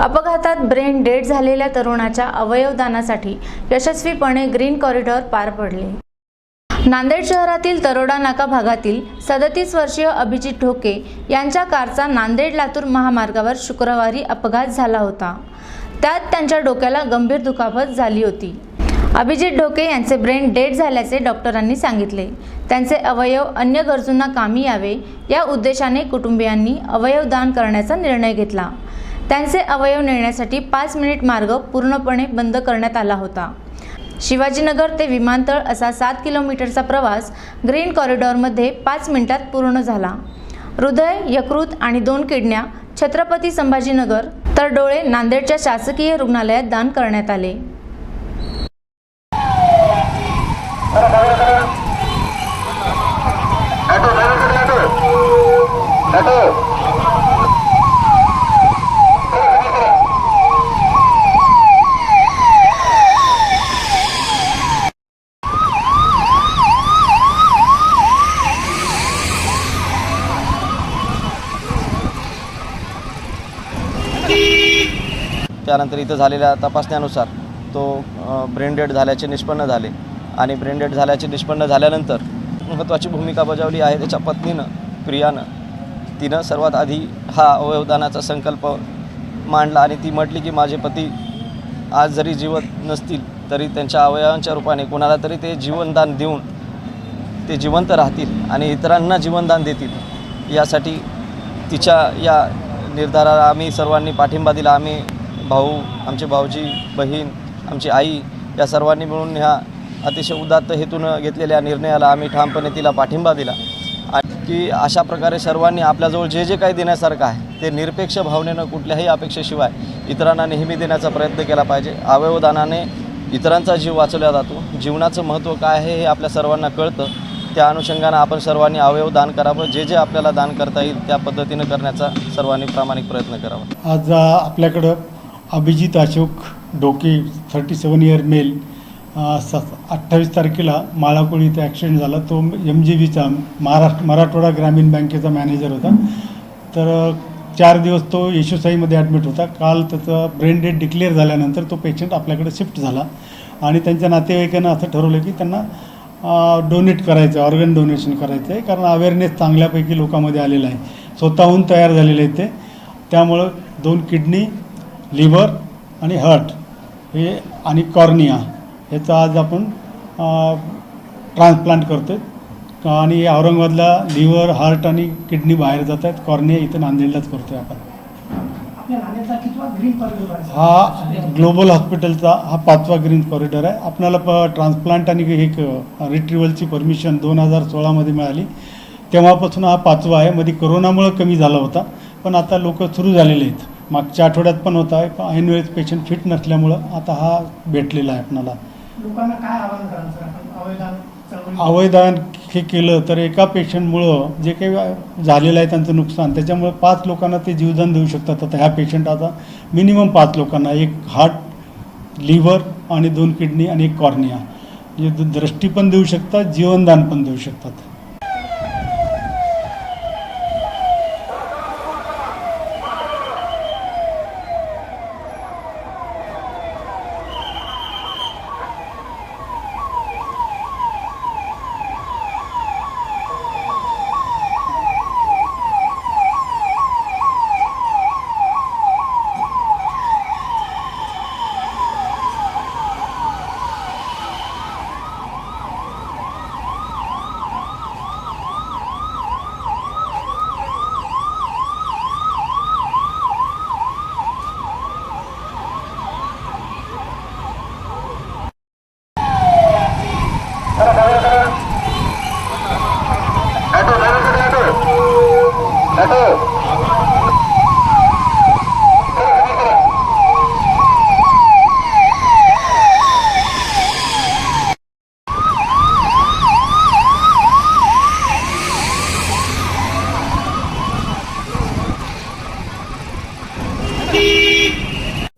अपघातात brain dead झालेल्या तरुणाच्या अवयवदानासाठी यशस्वीपणे ग्रीन कॉरिडॉर पार पडले. नांदेड शहरातील तरोडा नाका भागातील सदतीस वर्षीय अभिजित ढोके यांच्या कारचा नांदेड लातूर महामार्गावर शुक्रवारी अपघात झाला होता. त्यात त्यांच्या डोक्याला गंभीर दुखापत झाली होती. अभिजित ढोके यांचे ब्रेन डेड झाल्याचे डॉक्टरांनी सांगितले. त्यांचे अवयव अन्य गरजूंना कामी यावे या उद्देशाने कुटुंबियांनी अवयवदान करण्याचा निर्णय घेतला. त्यांचे अवयव नेण्यासाठी पाच मिनिट मार्ग पूर्णपणे बंद करण्यात आला होता. शिवाजीनगर ते विमानतळ असा सात किलोमीटरचा प्रवास ग्रीन कॉरिडॉरमध्ये पाच मिनिटात पूर्ण झाला. हृदय यकृत आणि दोन किडन्या छत्रपती संभाजीनगर तर डोळे नांदेडच्या शासकीय रुग्णालयात दान करण्यात आले. त्यानंतर इथं झालेल्या तपासण्यानुसार तो ब्रेंडेड झाल्याचे निष्पन्न झाले. आणि ब्रेंडेड झाल्याचे निष्पन्न झाल्यानंतर महत्त्वाची भूमिका बजावली आहे. त्याच्या पत्नीनं प्रियानं. तिनं सर्वात आधी हा अवयवदानाचा संकल्प मांडला आणि ती म्हटली की माझे पती आज जरी जीवत नसतील तरी त्यांच्या अवयवांच्या रूपाने कोणाला तरी ते जीवनदान देऊन ते जिवंत राहतील आणि इतरांना जीवनदान देतील. यासाठी तिच्या या निर्धाराला आम्ही सर्वांनी पाठिंबा दिला. आम्ही भाऊ आमचे भाऊजी बहीण आमची आई या सर्वांनी मिळून ह्या अतिशय उदात्त हेतून घेतलेल्या निर्णयाला आम्ही ठामपणे तिला पाठिंबा दिला. आणि की अशा प्रकारे सर्वांनी आपल्याजवळ जे जे काही देण्यासारखं आहे ते निरपेक्ष भावनेनं कुठल्याही अपेक्षेशिवाय इतरांना नेहमी देण्याचा प्रयत्न केला पाहिजे. अवयवदानाने इतरांचा जीव वाचवला जातो. जीवनाचं महत्त्व काय आहे हे आपल्या सर्वांना कळतं. त्या अनुषंगानं आपण सर्वांनी अवयव दान करावं. जे जे आपल्याला दान करता येईल त्या पद्धतीनं करण्याचा सर्वांनी प्रामाणिक प्रयत्न करावा. आज आपल्याकडं अभिजित अशोक डोके थर्टी सेवन इयर मेल स अठ्ठावीस तारखेला माळाकोळी इथे ॲक्सिडेंट झाला. तो एम जी बीचा महाराष्ट्र मराठवाडा ग्रामीण बँकेचा मॅनेजर होता. तर चार दिवस तो येशुसाईमध्ये ॲडमिट होता. काल त्याचा ब्रेन डेड डिक्लेअर झाल्यानंतर तो पेशंट आपल्याकडे शिफ्ट झाला. आणि त्यांच्या नातेवाईकांना असं ठरवलं की त्यांना डोनेट करायचं आहे ऑर्गन डोनेशन करायचं आहे कारण अवेअरनेस चांगल्यापैकी लोकांमध्ये आलेला आहे. स्वतःहून तयार झालेले आहेत ते. त्यामुळं दोन किडनी लिव्हर आणि हार्ट हे आणि कॉर्निया याचा आज आपण ट्रान्सप्लांट करतो आणि औरंगाबादला लिव्हर हार्ट आणि किडनी बाहेर जात आहेत. कॉर्निया इथं नांदेडलाच करतो आहे? आपण हा ग्लोबल हॉस्पिटलचा हा पाचवा ग्रीन कॉरिडॉर आहे. आपल्याला प ट्रान्सप्लांट आणि एक रिट्रिवलची परमिशन दोन हजार सोळामध्ये मिळाली. तेव्हापासून हा पाचवा आहे. मध्ये करोनामुळं कमी झाला होता. पण आता लोक सुरू झालेले आहेत. मागच्या आठवड्यात पण होता पण ऐन वेळेस पेशंट फिट नसल्यामुळं आता हा भेटलेला आहे आपणाला. अवयदान हे केलं तर एका पेशंटमुळं जे काही झालेलं आहे त्यांचं नुकसान त्याच्यामुळे पाच लोकांना ते जीवदान देऊ शकतात. आता ह्या पेशंट आता मिनिमम पाच लोकांना एक हार्ट लिव्हर आणि दोन किडनी आणि एक कॉर्निया म्हणजे दृष्टी पण देऊ शकतात जीवनदान पण देऊ शकतात.